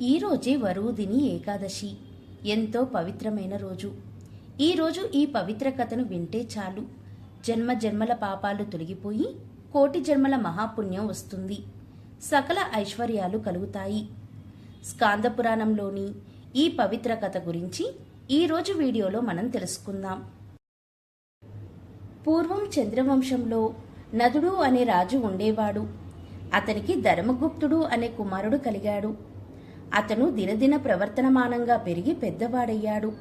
ఈరోజే వరువుదిని ఏకాదశి. ఎంతో పవిత్రమైన రోజు. ఈరోజు ఈ పవిత్ర కథను వింటే చాలు. జన్మ జన్మల పాపాలు తొలగిపోయి కోటి జన్మల మహాపుణ్యం వస్తుంది. సకల ఐశ్వర్యాలు కలుగుతాయి. స్కాంద పురాణంలోని ఈ పవిత్ర కథ గురించి ఈరోజు వీడియోలో మనం తెలుసుకుందాం. పూర్వం చంద్రవంశంలో నదుడు అనే రాజు ఉండేవాడు. అతనికి ధర్మగుప్తుడు అనే కుమారుడు కలిగాడు. అతను దినదిన ప్రవర్తనమానంగా పెరిగి పెద్దవాడయ్యాడు.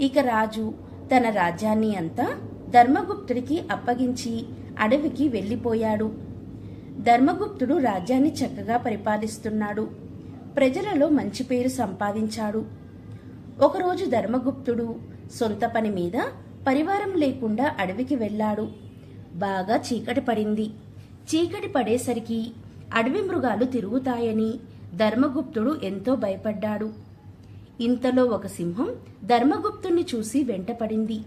ఇక రాజు తన రాజ్యాన్ని అంతా ధర్మగుప్తుడికి అప్పగించి అడవికి వెళ్ళిపోయాడు. ధర్మగుప్తుడు రాజ్యాన్ని చక్కగా పరిపాలిస్తున్నాడు. ప్రజలలో మంచి పేరు సంపాదించాడు. ఒకరోజు ధర్మగుప్తుడు సొంత పని మీద పరివారం లేకుండా అడవికి వెళ్ళాడు. బాగా చీకటి పడింది. చీకటి పడేసరికి అడవి మృగాలు తిరుగుతాయని ధర్మగుప్తుడు ఎంతో భయపడ్డాడు. ఇంతలో ఒక సింహం ధర్మగుప్తుణ్ణి చూసి వెంటపడింది.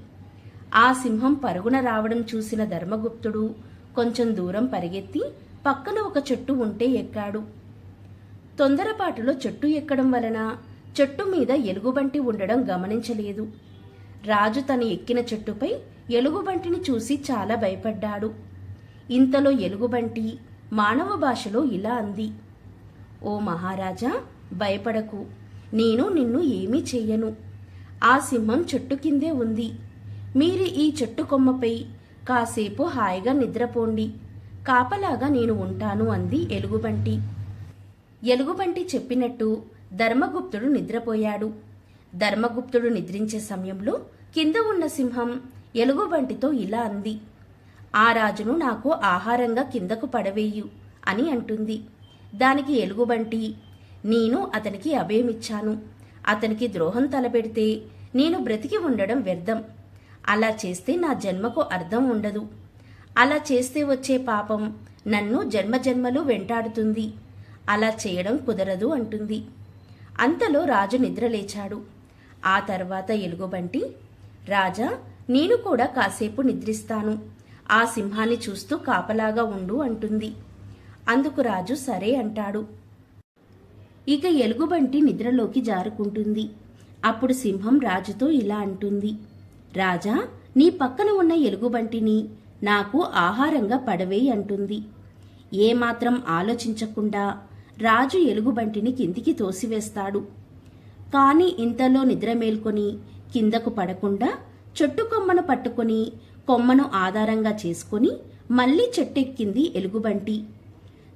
ఆ సింహం పరుగున రావడం చూసిన ధర్మగుప్తుడు కొంచెం దూరం పరిగెత్తి పక్కన ఒక చెట్టు ఉంటే ఎక్కాడు. తొందరపాటులో చెట్టు ఎక్కడం వలన చెట్టు మీద ఎలుగుబంటి ఉండడం గమనించలేదు. రాజు తను ఎక్కిన చెట్టుపై ఎలుగుబంటిని చూసి చాలా భయపడ్డాడు. ఇంతలో ఎలుగుబంటి మానవ భాషలో ఇలా అంది. ఓ మహారాజా భయపడకు. నేను నిన్ను ఏమీ చెయ్యను. ఆ సింహం చెట్టు కిందే ఉంది. మీరు ఈ చెట్టు కొమ్మపై. కాసేపు హాయిగా నిద్రపోండి. కాపలాగా నేను ఉంటాను అంది ఎలుగుబంటి. ఎలుగుబంటి చెప్పినట్టు ధర్మగుప్తుడు నిద్రపోయాడు. ధర్మగుప్తుడు నిద్రించే సమయంలో కింద ఉన్న సింహం ఎలుగుబంటితో ఇలా అంది. ఆ రాజును నాకు ఆహారంగా కిందకు పడవేయు అని అంటుంది. దానికి ఎలుగుబంటి. నేను అతనికి అభయమిచ్చాను. అతనికి ద్రోహం తలపెడితే నేను బ్రతికి ఉండడం వ్యర్థం. అలా చేస్తే నా జన్మకు అర్థం ఉండదు. అలా చేస్తే వచ్చే పాపం నన్ను జన్మజన్మలు వెంటాడుతుంది. అలా చేయడం కుదరదు అంటుంది. అంతలో రాజు నిద్రలేచాడు ఆ తర్వాత ఎలుగుబంటి రాజా నేను కూడా కాసేపు నిద్రిస్తాను. ఆ సింహాన్ని చూస్తూ కాపలాగా ఉండు అంటుంది. అందుకు రాజు సరే అంటాడు. ఇక ఎలుగుబంటి నిద్రలోకి జారుకుంటుంది. అప్పుడు సింహం రాజుతో ఇలా అంటుంది. రాజా నీ పక్కన ఉన్న ఎలుగుబంటిని నాకు ఆహారంగా పడవేయి అంటుంది. ఏమాత్రం ఆలోచించకుండా రాజు ఎలుగుబంటిని కిందికి తోసివేస్తాడు. కాని ఇంతలో నిద్ర మేల్కొని కిందకు పడకుండా చెట్టు కొమ్మను పట్టుకొని కొమ్మను ఆధారంగా చేసుకొని మళ్ళీ చెట్టెక్కింది ఎలుగుబంటి.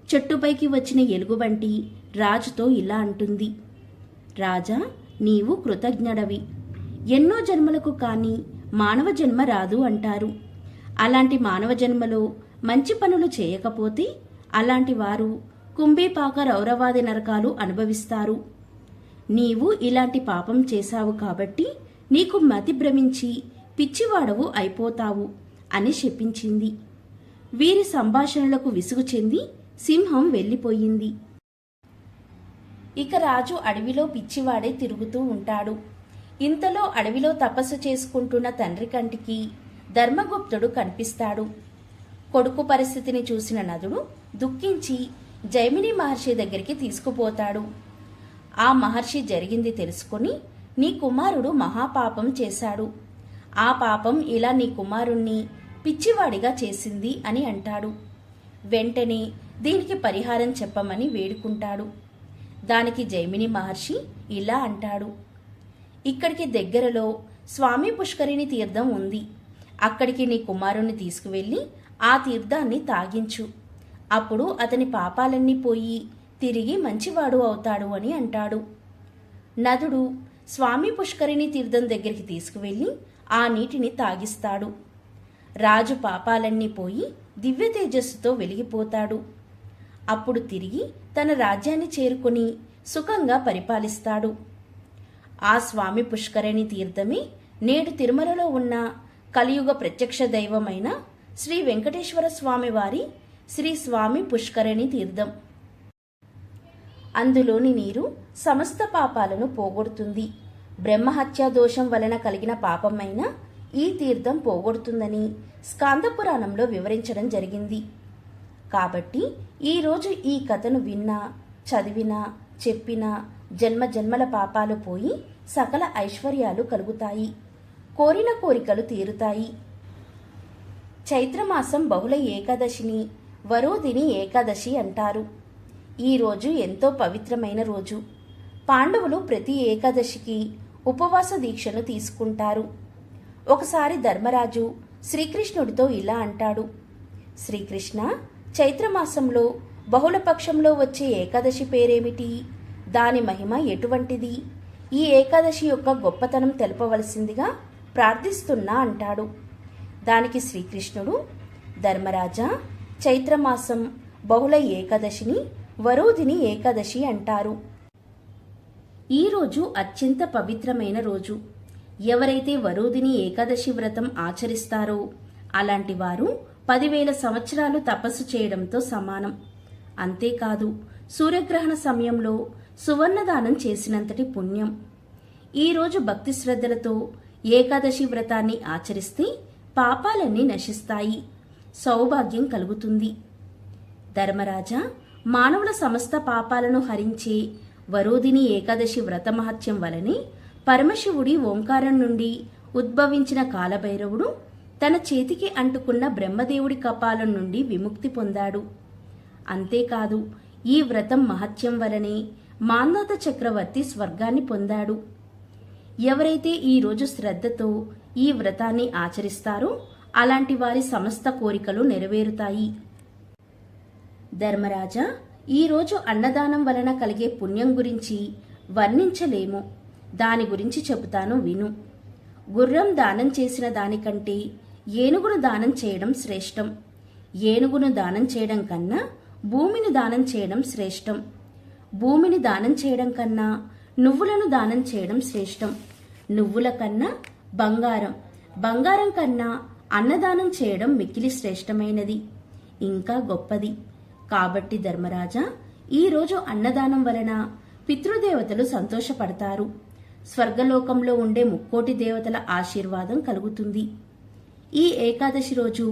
చెట్టుపైకి వచ్చిన ఎలుగుబంటి రాజుతో ఇలా అంటుంది. రాజా నీవు కృతజ్ఞడవి. ఎన్నో జన్మలకు కానీ మానవ జన్మ రాదు అంటారు. అలాంటి మానవ జన్మలో మంచి పనులు చేయకపోతే అలాంటి వారు కుంభీపాక రౌరవాది నరకాలు అనుభవిస్తారు. నీవు ఇలాంటి పాపం చేశావు కాబట్టి నీకు మతి భ్రమించి పిచ్చివాడవు అయిపోతావు అని శపించింది వీరి సంభాషణలకు విసుగు చెంది సింహం వెళ్ళిపోయింది. ఇక రాజు అడవిలో పిచ్చివాడే తిరుగుతూ ఉంటాడు. ఇంతలో అడవిలో తపస్సు చేసుకుంటున్న తండ్రి కంటికి ధర్మగుప్తుడు కనిపిస్తాడు. కొడుకు పరిస్థితిని చూసిన నదుడు దుఃఖించి జైమిని మహర్షి దగ్గరికి తీసుకుపోతాడు. ఆ మహర్షి జరిగింది తెలుసుకొని నీ కుమారుడు మహాపాపం చేశాడు. ఆ పాపం ఇలా నీ కుమారుణ్ణి పిచ్చివాడిగా చేసింది అని అంటాడు. వెంటనే దీనికి పరిహారం చెప్పమని వేడుకుంటాడు. దానికి జైమిని మహర్షి ఇలా అంటాడు. ఇక్కడికి దగ్గరలో స్వామి పుష్కరిణి తీర్థం ఉంది. అక్కడికి నీ కుమారుణ్ణి తీసుకువెళ్ళి ఆ తీర్థాన్ని తాగించు. అప్పుడు అతని పాపాలన్నీ పోయి తిరిగి మంచివాడు అవుతాడు అని అంటాడు. నదుడు స్వామి పుష్కరిణి తీర్థం దగ్గరికి తీసుకువెళ్ళి ఆ నీటిని తాగిస్తాడు. రాజు పాపాలన్నీ పోయి దివ్య తేజస్సుతో వెలిగిపోతాడు. అప్పుడు తిరిగి తన రాజ్యాన్ని చేరుకొని సుఖంగా పరిపాలిస్తాడు. ఆ స్వామి పుష్కరిణి తీర్థమే నేడు తిరుమలలో ఉన్న కలియుగ ప్రత్యక్ష దైవమైన శ్రీ వెంకటేశ్వర స్వామి వారి శ్రీ స్వామి పుష్కరిణి తీర్థం. అందులోని నీరు సమస్త పాపాలను పోగొడుతుంది. బ్రహ్మహత్యా దోషం వలన కలిగిన పాపమైన ఈ తీర్థం పోగొడుతుందని స్కాంద పురాణంలో వివరించడం జరిగింది. కాబట్టి ఈరోజు ఈ కథను విన్నా చదివినా చెప్పిన జన్మ జన్మల పాపాలు పోయి సకల ఐశ్వర్యాలు కలుగుతాయి. కోరిన కోరికలు తీరుతాయి. చైత్రమాసం బహుళ ఏకాదశిని వరోధిని ఏకాదశి అంటారు. ఈరోజు ఎంతో పవిత్రమైన రోజు. పాండవులు ప్రతి ఏకాదశికి ఉపవాస దీక్షను తీసుకుంటారు. ఒకసారి ధర్మరాజు శ్రీకృష్ణుడితో ఇలా అంటాడు. శ్రీకృష్ణ చైత్రమాసంలో బహుళపక్షంలో వచ్చే ఏకాదశి పేరేమిటి? దాని మహిమ ఎటువంటిది? ఈ ఏకాదశి యొక్క గొప్పతనం తెలపవలసిందిగా ప్రార్థిస్తున్నా అంటాడు. దానికి శ్రీకృష్ణుడు ధర్మరాజా చైత్రమాసం బహుళ ఏకాదశిని వరోధిని ఏకాదశి అంటారు. ఈ రోజు అత్యంత పవిత్రమైన రోజు. ఎవరైతే వరోధిని ఏకాదశి వ్రతం ఆచరిస్తారో అలాంటి వారు పదివేల సంవత్సరాలు తపస్సు చేయడంతో సమానం. అంతేకాదు సూర్యగ్రహణ సమయంలో సువర్ణదానం చేసినంతటి పుణ్యం. ఈ రోజు భక్తి శ్రద్ధలతో ఏకాదశి వ్రతాన్ని ఆచరిస్తే పాపాలన్నీ నశిస్తాయి. సౌభాగ్యం కలుగుతుంది. ధర్మరాజా మానవుల సమస్త పాపాలను హరించే వరోధిని ఏకాదశి వ్రత మహత్యం వలనే పరమశివుడి ఓంకారం నుండి ఉద్భవించిన కాలభైరవుడు తన చేతికి అంటుకున్న బ్రహ్మదేవుడి కపాలం నుండి విముక్తి పొందాడు. అంతేకాదు ఈ వ్రతం మహత్యం వలనే మాందాత చక్రవర్తి స్వర్గాన్ని పొందాడు. ఎవరైతే ఈ రోజు శ్రద్ధతో ఈ వ్రతాన్ని ఆచరిస్తారో అలాంటి వారి సమస్త కోరికలు నెరవేరుతాయి. ధర్మరాజా ఈరోజు అన్నదానం వలన కలిగే పుణ్యం గురించి వర్ణించలేము. దాని గురించి చెబుతాను విను. గుర్రం దానం చేసిన దానికంటే ఏనుగును దానం చేయడం శ్రేష్టం. ఏనుగును దానం చేయడం కన్నా భూమిని దానం చేయడం శ్రేష్టం. భూమిని దానం చేయడం కన్నా నువ్వులను దానం చేయడం శ్రేష్టం. నువ్వుల కన్నా బంగారం. బంగారం కన్నా అన్నదానం చేయడం మిక్కిలి శ్రేష్టమైనది. ఇంకా గొప్పది. కాబట్టి ధర్మరాజా ఈరోజు అన్నదానం వలన పితృదేవతలు సంతోషపడతారు. స్వర్గలోకంలో ఉండే ముక్కోటి దేవతల ఆశీర్వాదం కలుగుతుంది. ఈ ఏకాదశి రోజు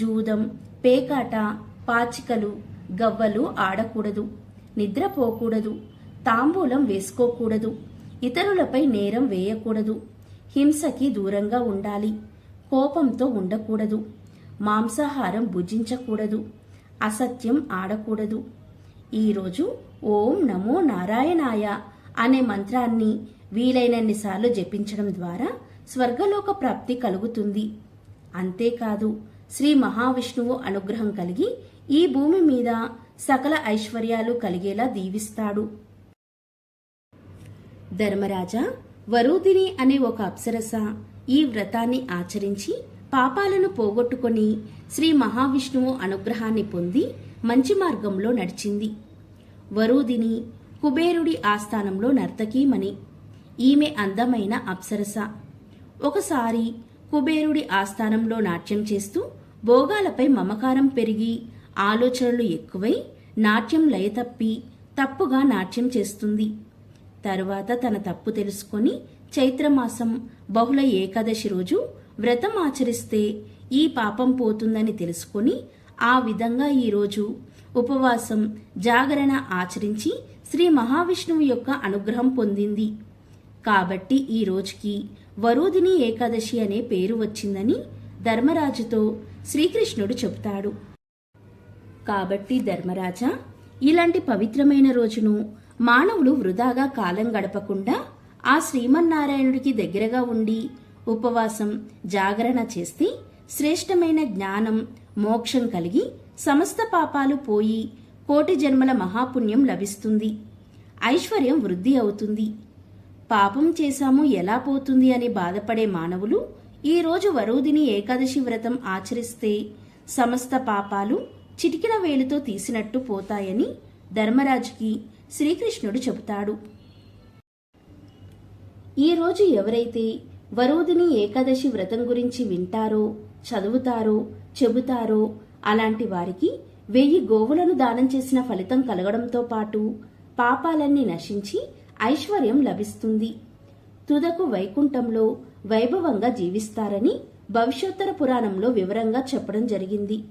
జూదం పేకాట పాచికలు గవ్వలు ఆడకూడదు నిద్రపోకూడదు తాంబూలం వేసుకోకూడదు ఇతరులపై నేరం వేయకూడదు హింసకి దూరంగా ఉండాలి కోపంతో ఉండకూడదు మాంసాహారం భుజించకూడదు అసత్యం ఆడకూడదు. ఈరోజు ఓం నమో నారాయణాయ అనే మంత్రాన్ని వీలైనన్నిసార్లు జపించడం ద్వారా స్వర్గలోక ప్రాప్తి కలుగుతుంది. అంతేకాదు శ్రీ మహావిష్ణువు అనుగ్రహం కలిగి ఈ భూమి మీద సకల ఐశ్వర్యాలు కలిగేలా దీవిస్తాడు. ధర్మరాజా వరూదిని అనే ఒక అప్సరస ఈ వ్రతాన్ని ఆచరించి పాపాలను పోగొట్టుకొని శ్రీ మహావిష్ణువు అనుగ్రహాన్ని పొంది మంచి మార్గంలో నడిచింది. వరూదిని కుబేరుడి ఆస్థానంలో నర్తకీమణి. ఈమె అందమైన అప్సరస. ఒకసారి కుబేరుడి ఆస్థానంలో నాట్యం చేస్తూ భోగాలపై మమకారం పెరిగి ఆలోచనలు ఎక్కువై నాట్యం లయతప్పి తప్పుగా నాట్యం చేస్తుంది. తరువాత తన తప్పు తెలుసుకొని చైత్రమాసం బహుళ ఏకాదశి రోజు వ్రతం ఆచరిస్తే ఈ పాపం పోతుందని తెలుసుకొని ఆ విధంగా ఈరోజు ఉపవాసం జాగరణ ఆచరించి శ్రీ మహావిష్ణువు యొక్క అనుగ్రహం పొందింది. కాబట్టి ఈ రోజుకి వరోధిని ఏకాదశి అనే పేరు వచ్చిందని ధర్మరాజుతో శ్రీకృష్ణుడు చెబుతాడు. కాబట్టి ధర్మరాజా ఇలాంటి పవిత్రమైన రోజును మానవులు వృధాగా కాలం గడపకుండా ఆ శ్రీమన్నారాయణుడికి దగ్గరగా ఉండి ఉపవాసం జాగరణ చేస్తే శ్రేష్టమైన జ్ఞానం మోక్షం కలిగి సమస్త పాపాలు పోయి కోటి జన్మల మహాపుణ్యం లభిస్తుంది. ఐశ్వర్యం వృద్ధి అవుతుంది. పాపం చేశాము ఎలా పోతుంది అని బాధపడే మానవులు ఈ రోజు ఏకాదశి వ్రతం ఆచరిస్తే సమస్త పాపాలు చిటికిన వేలుతో తీసినట్టు పోతాయని ధర్మరాజుకి శ్రీకృష్ణుడు చెబుతాడు. ఈ రోజు ఎవరైతే వరుదిని ఏకాదశి వ్రతం గురించి వింటారో చదువుతారో చెబుతారో అలాంటి వారికి వెయ్యి గోవులను దానం చేసిన ఫలితం కలగడంతో పాటు పాపాలన్నీ నశించి ఐశ్వర్యం లభిస్తుంది. తుదకు వైకుంఠంలో వైభవంగా జీవిస్తారని భవిష్యోత్తర పురాణంలో వివరంగా చెప్పడం జరిగింది.